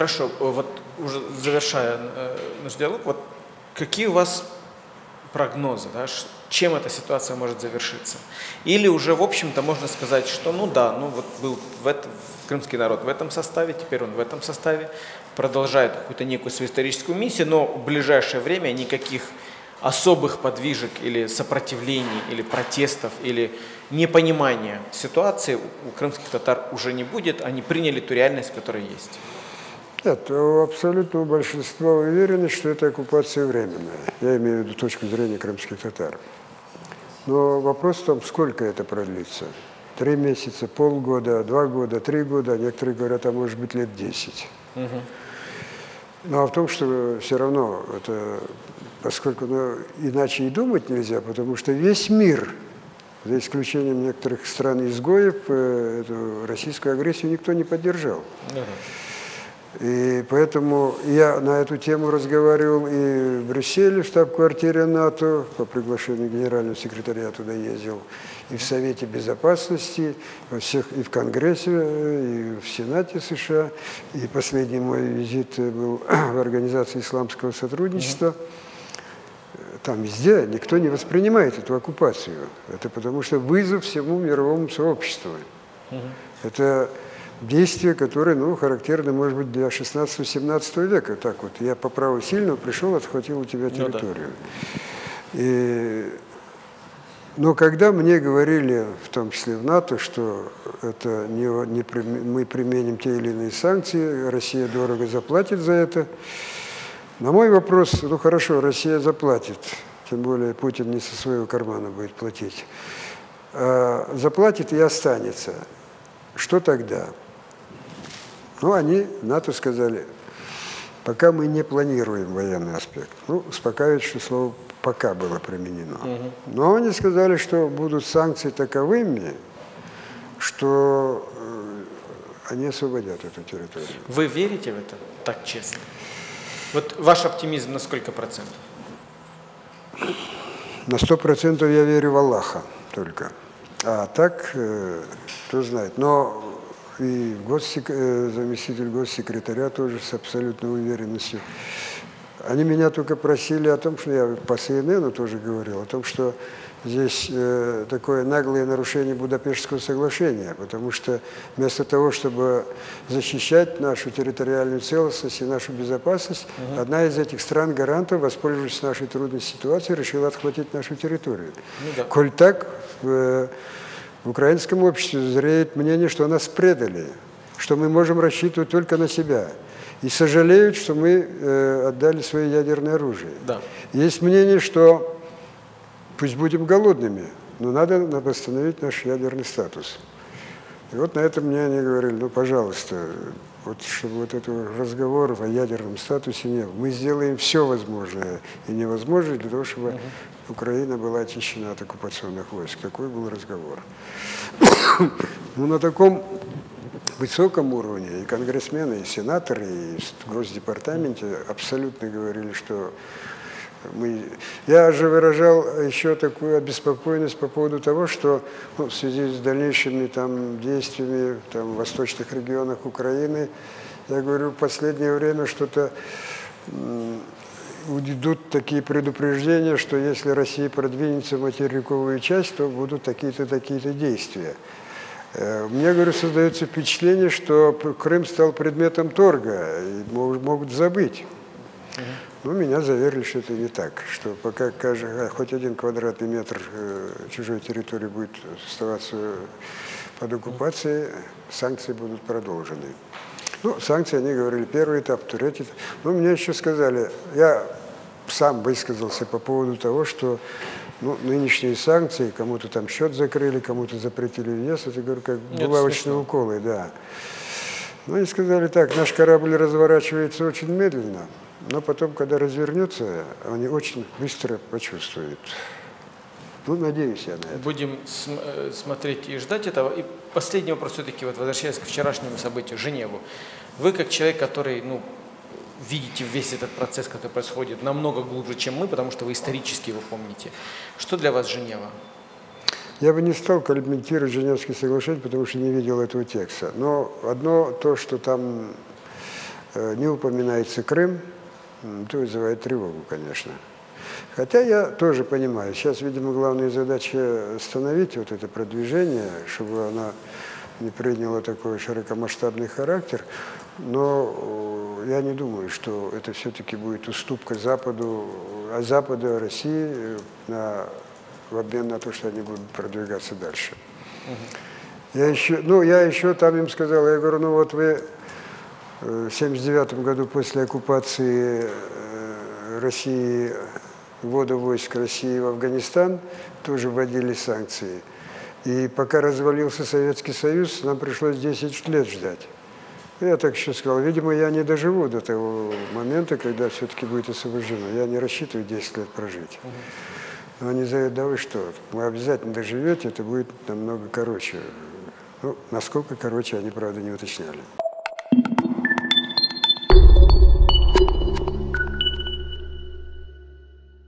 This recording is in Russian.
Хорошо, вот уже завершая э, наш диалог, вот какие у вас прогнозы, да, чем эта ситуация может завершиться? Или уже, в общем-то, можно сказать, что, ну да, ну вот был в этом, крымский народ в этом составе, теперь он в этом составе, продолжает какую-то некую свою историческую миссию, но в ближайшее время никаких особых подвижек или сопротивлений, или протестов, или непонимания ситуации у крымских татар уже не будет, они приняли ту реальность, которая есть. Нет, у абсолютного большинства уверены, что это оккупация временная. Я имею в виду точку зрения крымских татар. Но вопрос в том, сколько это продлится. Три месяца, полгода, два года, три года, некоторые говорят, а может быть лет десять. Угу. Но в том, что все равно это, поскольку ну, иначе и думать нельзя, потому что весь мир, за исключением некоторых стран-изгоев, э, эту российскую агрессию никто не поддержал. Угу. И поэтому я на эту тему разговаривал и в Брюсселе, в штаб-квартире НАТО, по приглашению генерального секретаря туда ездил, и в Совете Безопасности, во всех, и в Конгрессе, и в Сенате США. И последний мой визит был в Организации исламского сотрудничества. Там везде никто не воспринимает эту оккупацию. Это потому что вызов всему мировому сообществу. Это действия, которые, ну, характерны, может быть, для 16-17 века. Так вот, я по праву сильного пришел, отхватил у тебя территорию. Ну, да. И, но когда мне говорили, в том числе в НАТО, что это не, не, мы применим те или иные санкции, Россия дорого заплатит за это, на мой вопрос, ну хорошо, Россия заплатит, тем более Путин не со своего кармана будет платить, а заплатит и останется. Что тогда? Ну, они, НАТО сказали, пока мы не планируем военный аспект. Ну, успокаивает, что слово «пока» было применено. Но они сказали, что будут санкции таковыми, что э, они освободят эту территорию. Вы верите в это так честно? Вот ваш оптимизм на сколько процентов? На сто процентов я верю в Аллаха только. А так, э, кто знает. Но и госсек... Э, заместитель госсекретаря тоже с абсолютной уверенностью. Они меня только просили о том, что я по CNN тоже говорил, о том, что здесь э, такое наглое нарушение Будапештского соглашения, потому что вместо того, чтобы защищать нашу территориальную целостность и нашу безопасность, угу. одна из этих стран-гарантов, воспользовавшись нашей трудной ситуацией, решила отхватить нашу территорию. Ну, да. Коль так, э, в украинском обществе зреет мнение, что нас предали, что мы можем рассчитывать только на себя. И сожалеют, что мы э, отдали свое ядерное оружие. Да. Есть мнение, что пусть будем голодными, но надо, надо восстановить наш ядерный статус. И вот на этом мне они говорили, ну, пожалуйста, вот чтобы вот этого разговора о ядерном статусе не было. Мы сделаем все возможное и невозможное для того, чтобы угу. Украина была очищена от оккупационных войск. Такой был разговор. ну, на таком высоком уровне и конгрессмены, и сенаторы, и в Госдепартаменте абсолютно говорили, что мы... Я же выражал еще такую обеспокоенность по поводу того, что ну, в связи с дальнейшими там, действиями там, в восточных регионах Украины, я говорю, в последнее время что-то идут такие предупреждения, что если Россия продвинется в материковую часть, то будут такие-то, такие-то действия. Э, мне, говорю, создается впечатление, что Крым стал предметом торга, и могут забыть. Ну, меня заверили, что это не так, что пока каждый, хоть один квадратный метр э, чужой территории будет оставаться под оккупацией, санкции будут продолжены. Ну, санкции, они говорили, первый этап, второй этап. Ну, мне еще сказали, я сам высказался по поводу того, что ну, нынешние санкции, кому-то там счет закрыли, кому-то запретили въезд, это, говорю, как булавочные уколы, да. Ну, они сказали так, наш корабль разворачивается очень медленно, но потом, когда развернется, они очень быстро почувствуют. Ну, надеюсь я на это. Будем см э, смотреть и ждать этого. И последний вопрос все-таки, вот возвращаясь к вчерашнему событию, Женеву. Вы как человек, который, ну, видите весь этот процесс, который происходит, намного глубже, чем мы, потому что вы исторически его помните. Что для вас Женева? Я бы не стал комментировать Женевские соглашения, потому что не видел этого текста. Но одно то, что там э, не упоминается Крым, то вызывает тревогу, конечно. Хотя я тоже понимаю, сейчас, видимо, главная задача остановить вот это продвижение, чтобы она не приняло такой широкомасштабный характер, но э, я не думаю, что это все-таки будет уступка Западу, а Западу, России э, на, в обмен на то, что они будут продвигаться дальше. Я еще, ну, я еще там им сказал, я говорю, ну вот вы э, в 79 году после оккупации России, ввода войск России в Афганистан, тоже вводили санкции. И пока развалился Советский Союз, нам пришлось 10 лет ждать. Я так еще сказал, видимо, я не доживу до того момента, когда все-таки будет освобождено. Я не рассчитываю 10 лет прожить. Но они заявят, да вы что, вы обязательно доживете, это будет намного короче. Ну, насколько короче, они, правда, не уточняли.